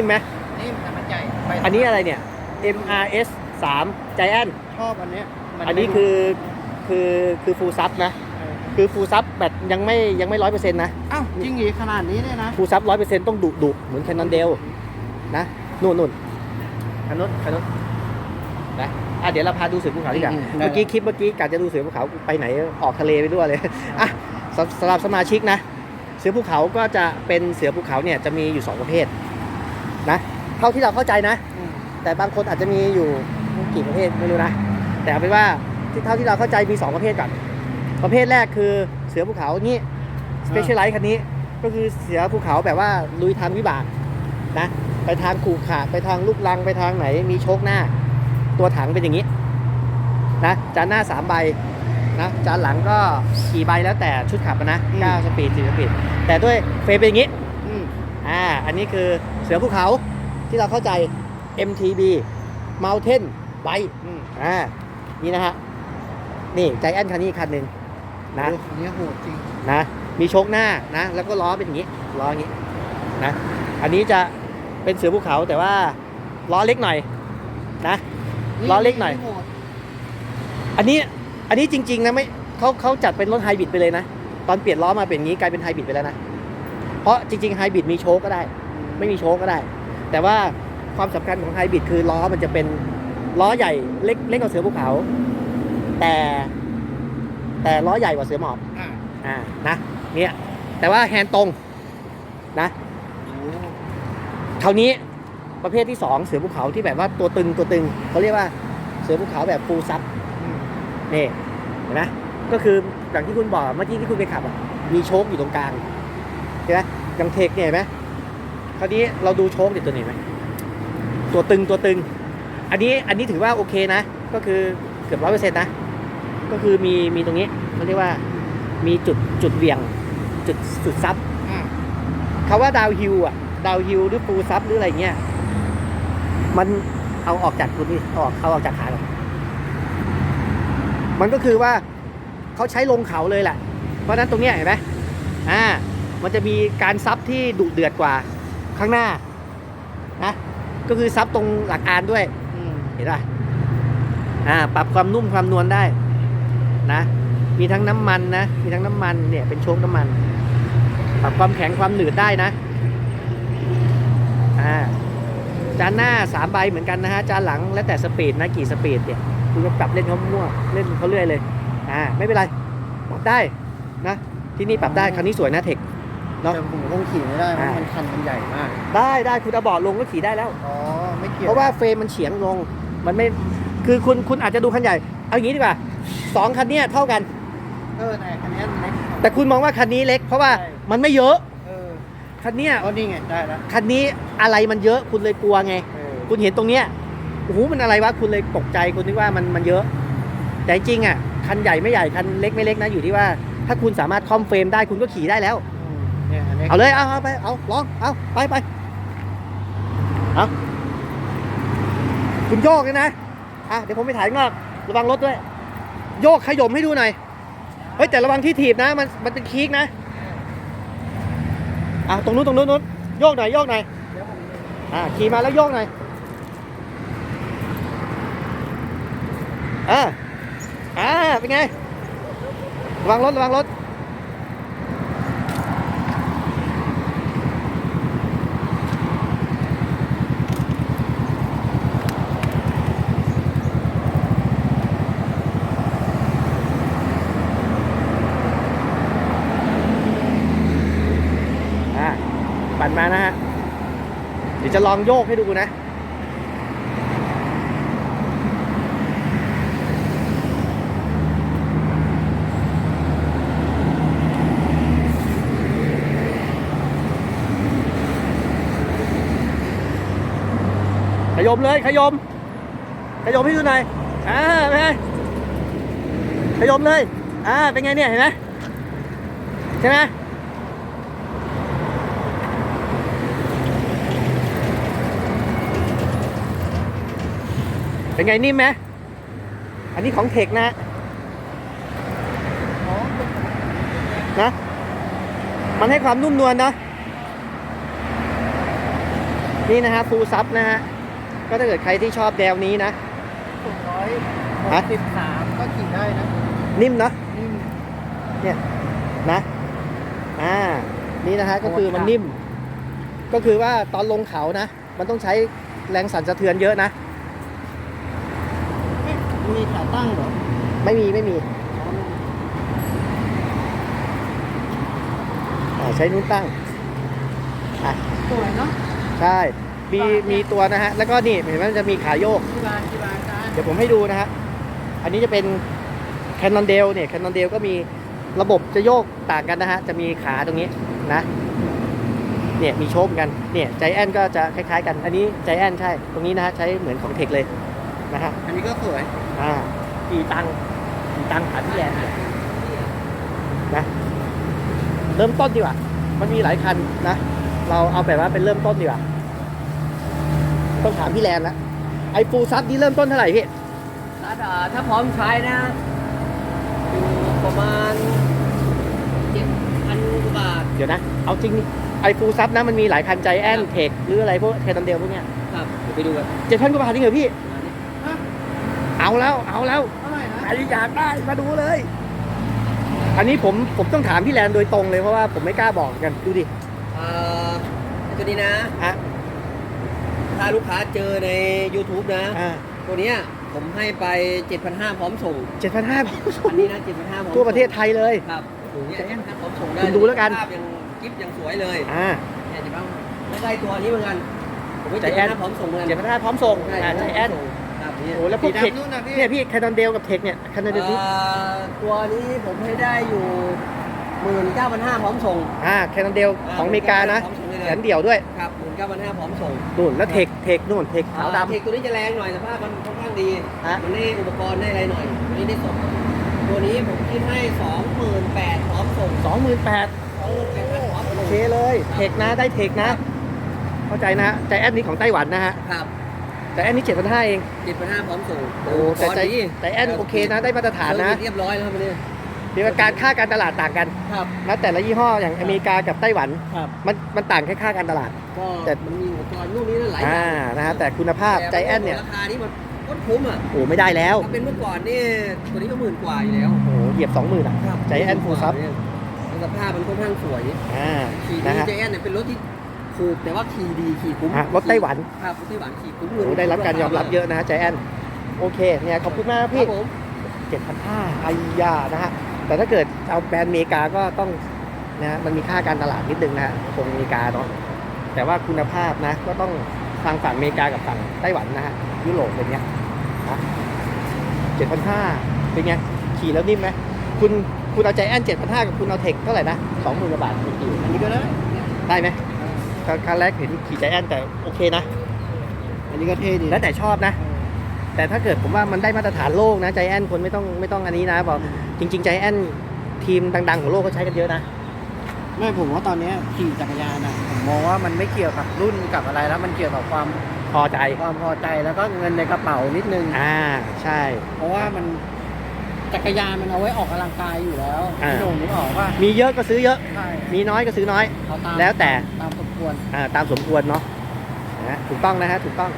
นิ่มไหมนี่มันมันใหญ่ไปอันนี้อะไรเนี่ย MRS 3 Giant ชอบอันเนี้ยมัอันนี้คือคือคือฟูลซับนะเออคือฟูลซับแบตยังไม่ยังไม่ร้อยเปอร์เซ็นต์นะอ้าวจริงเหรอขนาดนี้เนี่ยนะฟูลซับร้อยเปอร์เซ็นต์ต้องดุดุเหมือนแคนนอนเดลนะนู่นนู่นคันนู้นคันนู้นนะอะเดี๋ยวเราพาดูเสือภูเขาดีกว่าเมื่อกี้คลิปเมื่อกี้กะจะดูเสือภูเขาไปไหนออกทะเลไปด้วยเลยอะสำสำหรับสมาชิกนะ เสือภูเขาก็จะเป็นเสือภูเขาเนี่ยจะมีอยู่สองประเภท นะ เท่าที่เราเข้าใจนะอืมแต่บางคนอาจจะมีอยู่กี่ประเภทไม่รู้นะ แต่เอาเป็นว่าที่เท่าที่เราเข้าใจมี 2 ประเภทก่อนประเภทแรกคือเสือภูเขานี่สเปเชียลไลท์คันนี้ก็คือเสือภูเขาแบบว่าลุยทางวิบากนะ ไปทางขู่ขาไปทางลูกลังไปทางไหน มีโชคหน้า ตัวถังเป็นอย่างนี้นะจานหน้า 3 ใบนะจานหลังก็กี่ใบแล้วแต่ชุดขับอะนะ9สปีด10สปีดแต่ด้วยเฟรมเป็นอย่างนี้อืมอ่าอันนี้คือเสือภูเขาที่เราเข้าใจ MTB Mountain Bike อืมอ่านี่นะฮะ นี่ใจแอนคันนี้อีกคันหนึ่งนะ โอ้อันนี้โหดจริง นะ มีโชคหน้านะ แล้วก็ล้อเป็นอย่างนี้ ล้ออย่างนี้ นะ อันนี้จะเป็นเสือภูเขาแต่ว่าล้อเล็กหน่อย นะ ล้อเล็กหน่อย โดอันนี้ อันนี้จริง ๆ นะไม่เขาเขาจัดเป็นรถไฮบริดไปเลยนะ ตอนเปลี่ยนล้อมาเป็นอย่างนี้กลายเป็นไฮบริดไปแล้วนะ เพราะจริงๆไฮบริดมีโชคก็ได้ ไม่มีโชคก็ได้ แต่ว่าความสำคัญของไฮบริดคือล้อมันจะเป็นล้อใหญ่เล็กเล็กกว่าเสือภูเขา แต่แต่ล้อใหญ่กว่าเสือหมอบอ่าอ่านะเนี่ยแต่ว่าแฮนด์ตรงนะโอ้คราวนี้ประเภทที่สองเสือภูเขาที่แบบว่าตัวตึงตัวตึงเขาเรียกว่าเสือภูเขาแบบฟูลซับอืมนี่เห็นไหมก็คืออย่างที่คุณบอกเมื่อกี้ที่คุณไปขับอะมีโชคอยู่ตรงกลางใช่ไหมอยังเทคเนี่ยเห็นไหม คราวนี้เราดูโชคเด็ดตัวนี้ไหมตัวตึงตัวตึง อันนี้อันนี้ถือว่าโอเคนะ ก็คือเกือบร้อยเปอร์เซ็นต์นะ ก็คือมีมีตรงนี้เขาเรียกว่ามีจุดจุดเหวี่ยงจุดจุดซับอ่าคำว่าดาวฮิลอะดาวฮิลหรือฟูลซับหรืออะไรเงี้ยมันเอาออกจากคุณนี่เอาออกเอาออกจากขาก่อนมันก็คือว่าเขาใช้ลงเขาเลยแหละเพราะฉะนั้นตรงเนี้ยเห็นไหมอ่า มันจะมีการซับที่ดุเดือดกว่า ข้างหน้านะก็คือซับตรงหลักอานด้วยอืมเห็นป่ะอ่าปรับความนุ่มความนวลได้นะมีทั้งน้ำมันนะมีทั้งน้ำมันเนี่ยเป็นโชคน้ำมัน ปรับความแข็งความหนืดได้นะอ่าจานหน้าสามใบเหมือนกันนะฮะจานหลังแล้วแต่สปีดนะกี่สปีดเนี่ยคุณก็ปรับเล่นเขามั่วเล่นเขาเรื่อยเลยอ่าไม่เป็นไรปรับได้นะที่นี่ปรับได้คันนี้สวยนะเทค เนอะแต่ผมคงขี่ไม่ได้เพราะอ่ามัมันคันมันใหญ่มาก ได้ได้คุณเอาเบาะลงก็ขี่ได้แล้ว อ๋อ ไม่เกี่ยว เพราะว่าเฟรมมันเฉียงลง มันไม่ คือคุณคุณอาจจะดูคันใหญ่ เอาอย่างนี้ดีกว่าสองคันเนี้ยเท่ากัน เออไหนคันนี้เล็กแต่คุณมองว่าคันนี้เล็ก เพราะว่าใช่มันไม่เยอะ เออ คันเนี้ยอ๋อนี่ไง ได้แล้ว คันนี้อะไรมันเยอะ คุณเลยกลัวไงเออคุณเห็นตรงเนี้ย โอ้โห มันอะไรวะ คุณเลยตกใจ คุณนึกว่ามันมันเยอะ แต่จริงๆอะ คันใหญ่ไม่ใหญ่ คันเล็กไม่เล็กนะ อยู่ที่ว่า ถ้าคุณสามารถคอมเฟรมได้ คุณก็ขี่ได้แล้วอืม เนี่ยอันนี้เอาเลยเอาเอาไปเอาลองเอาไปไปเอาคุณโยกเลยนะอะเดี๋ยวผมไปถ่ายงนอกระวังรถด้วย โยกขยมให้ดูหน่อยเฮ้ยแต่ระวังที่ถีบนะมันมันเป็นคีกนะอะตรงนู้นตรงนู้นนู้นโยกหน่อยโยกหน่อยอะขี่มาแล้วโยกหน่อยอ่าอ่าเป็นไงระวังรถระวังรถ อะ ปั่นมานะฮะ เดี๋ยวจะลองโยกให้ดูนะ ขยมเลย ขยม ขยมให้ดูหน่อย อ่าเป็นไงขยมเลย อ่า เป็นไงเนี่ย เห็นไหมใช่ไหม เป็นไงนิ่มไหมอันนี้ของเทคนะอ๋อนะ มันให้ความนุ่มนวลนะนนี่นะฮะฟูลซับนะฮะ ก็ถ้าเกิดใครที่ชอบแนวนี้นะสูงร้อยหฮะกสิบสามก็ขี่ได้นะ นิ่มเนาะนิ่มนะ อ่า นี่นะฮะก็คือมันโคตรค่ะนิ่ม ก็คือว่าตอนลงเขานะ มันต้องใช้แรงสั่นสะเทือนเยอะนะ มีขาตั้งเหรอไม่มีไม่มีอ่าใช้นู้นตั้งอะสวยเนาะใช่ มีมีตัวนะฮะ แล้วก็นี่เห็นไหมมันจะมีขาโยกที่บ้านที่บ้านจ้าเดี๋ยวผมให้ดูนะฮะ อันนี้จะเป็นแคนนอนเดลเนี่ยแคนนอนเดลก็มีระบบจะโยกต่างกันนะฮะ จะมีขาตรงนี้นะ เนี่ยมีโชคกัน เนี่ยใจแอนก็จะคล้ายๆกัน อันนี้ใจแอนใช่ ตรงนี้นะฮะใช้เหมือนของเทคเลย นะฮะ อันนี้ก็สวยอ่ากี่ตังค์กี่ตังค์ถามพี่แอนนะเริ่มต้นดีกว่า มันมีหลายคันนะ เราเอาแบบว่าเป็นเริ่มต้นดีกว่า ต้องถามพี่แลนละไอ้ฟูซับนี่เริ่มต้นเท่าไหร่พี่รัดอ่าถ้าพร้อมใช้นะอยู่ประมาณเจ็ดพันกว่าบาท เดี๋ยวนะ เอาจริงนี่ไอ้ฟูซับนะมันมีหลายคันใจแอนเทคหรืออะไรพวกเทนเดลพวกเนี้ยครับเดี๋ยวไปดูกันเจ็ดพันกว่าบาทจริงเหรอพี่ฮะ เอาแล้ว เอาแล้วเท่าไหร่นะใครอยากได้มาดูเลย อันนี้ผมผมต้องถามพี่แลนโดยตรงเลยเพราะว่าผมไม่กล้าบอกกันดูดิเอ่อตัวนี้นะ ฮะถ้าลูกค้าเจอใน YouTube นะ อ่าตัวเนี้ยผมให้ไป 7,500 พร้อมส่ง เจ็ดพันห้าอันนี้นะ 7,500พร้อมทั่วประเทศไทยเลย ครับเนี่ยเนี่ยพร้อมส่งได้คุณดูแล้วกัน ภาพยังกิฟยังสวยเลยอ่า เนี่ยจะบ้างไม่ได้ตัวนี้เหมือนกันผมให้ใจแอน7,500พร้อมส่งเหมือนกันเจ็ดพันห้าพร้อมส่งใช่อ่าใจแอนครับเนี่ ยโอ้แล้วพวสีกเทคดำนู่นนะพี่เนี่ยพี่แคนนอนเดลกับเทคเนี่ยแคนนอนเดลนี่เอ่อตัวนี้ผมให้ได้อยู่หมื่นเก้าพันห้าพร้อมส่ง อ่าแคนนอนเดลของอเมริกานะพร้อมส่งได้แขเลยนเดี่ยวด้วยครับหมื่นเก้าพันห้าพร้อมส่งนู่นแล้วเทคเทคนู่นเทคขาวอ่ดำเทคตัวนี้จะแรงหน่อยสภาพมันค่อนข้างดีฮะมันได้อุปกรณ์ได้อะไรหน่อยตัวนี้ได้สดตัวนี้ผมคิดให้สองหมื่นแปดพร้อมส่งสองหมื่นแปดสองหมื่นแปดพร้อมโอส่งเคเลยเทคนะได้เทคนะ เข้าใจนะใจแอนนี้ของไต้หวันนะฮะครับ ใจแอนนี่เจ็ดพันห้าเอง เจ็ดพันห้าพร้อมส่งโอ้แต่ใจแต่แอนโอเคนะได้มาตรฐานนะเซอร์วิสเรียบร้อยแล้วครับวันนี้เดี๋ยวการค่าการตลาดต่างกันครับนะแต่ละยี่ห้ออย่างอเมริกากับไต้หวันครับมันมันต่างแค่ค่าการตลาดก็แต่มันมีอุปกรณ์นู่นนี่นั่นหลายออ่าย่างนะฮะแต่คุณภาพใจแอนเนี่ยราคานี้มันโคตรคุ้มอะโอ้ไม่ได้แล้วถ้าเป็นเมื่อก่อนนี่ตัวนี้ก็หมื่นกว่าอยู่แล้วโอ้เหยียบสองหมื่นอะใจแอนฟูลซับแล้วสภาพมันค่อนข้างสวยอ่าขี่นะดีฮะใจแอนเนี่ยเป็นรถที่ ถูกแต่ว่าขี่ดีขี่คุ้มอะรถไต้หวันครับรถไต้หวันขี่คุ้มโอ้ได้รับการยอมรับเยอะนะฮะใจแอนโอเคเนี่ยขอบคุณมากครับครัพี่บผมเจ็ดพันห้าไอ้ยานะฮะแต่ถ้าเกิดเอาแบรนด์อเมริกาก็ต้องนะฮะมันมีค่าการตลาดนิดนึงนะฮะคงอเมริกาเนาะแต่ว่าคุณภาพนะก็ต้องทางฝั่งอเมริกากับฝั่งไต้หวันนะฮะยุโรปเป็นเงี้ยนะเจ็ดพันห้าเป็นไงขี่แล้วนิ่มไหมคุณคุณเอาใจแอนเจ็ดพันห้ากับคุณเอาเทคเท่าไหร่นะสองหมื่นกว่าบาทขี่อันนี้ก็ได้ได้ไหม ครั้งครั้งแรกเห็นขี่ใจแอนแต่โอเคนะ อันนี้ก็เท่ดีแล้วแต่ชอบนะ แต่ถ้าเกิดผมว่ามันได้มาตรฐานโลกนะใจแอนคนไม่ต้องไม่ต้องอันนี้นะบอกจริง ๆ ใจแอนทีมดังๆของโลกเขาใช้กันเยอะนะไม่ผมว่าตอนเนี้ยขี่จักรยานอะผมมองว่ามันไม่เกี่ยวกับรุ่นกับอะไรแล้วมันเกี่ยวกับความพอใจความพอใจแล้วก็เงินในกระเป๋านิดนึงอ่าใช่ เพราะว่ามันจักรยานมันเอาไว้ออกกำลังกายอยู่แล้วอ่าพี่หนุ่มนึกออกว่ามีเยอะก็ซื้อเยอะใช่มีน้อยก็ซื้อน้อยเอาตามแล้วแต่ตามสม ควร อ่าตามสมควรเนาะนะถูกต้องนะฮะถูกต้อง